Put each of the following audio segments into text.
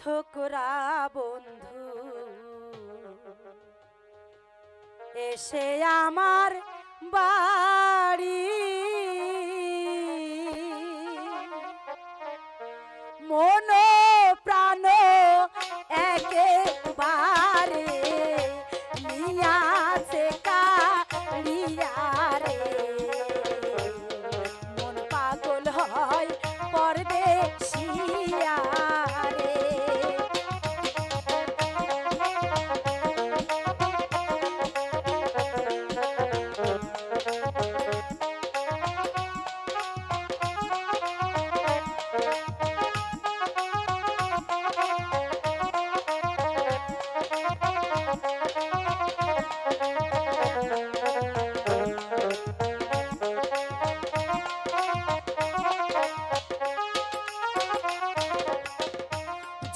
ছোকরা বন্ধু এসে আমার বাড়ি। মন প্রাণ একেবারে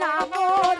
না মোর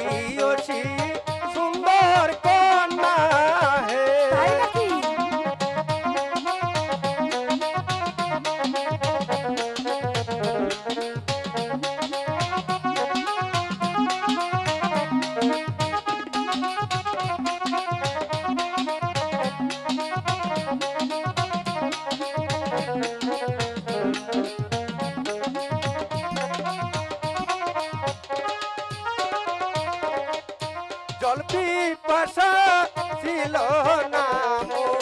ও জল পিপাসা ছিল না মোর।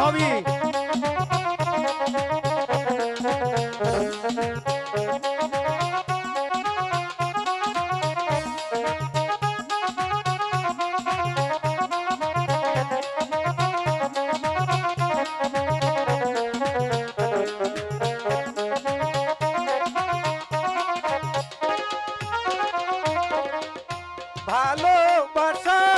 সবই। ভালোবাসা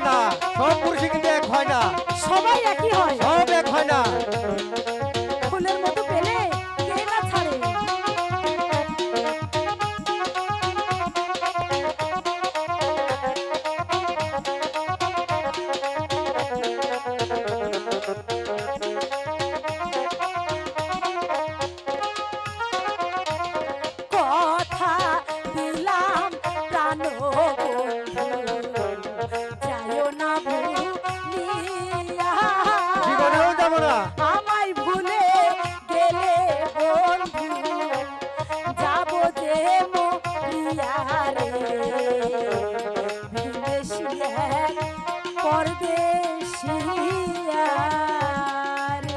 না সব পুরুষই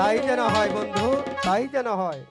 তাই যেন হয় বন্ধু তাই যেন হয়।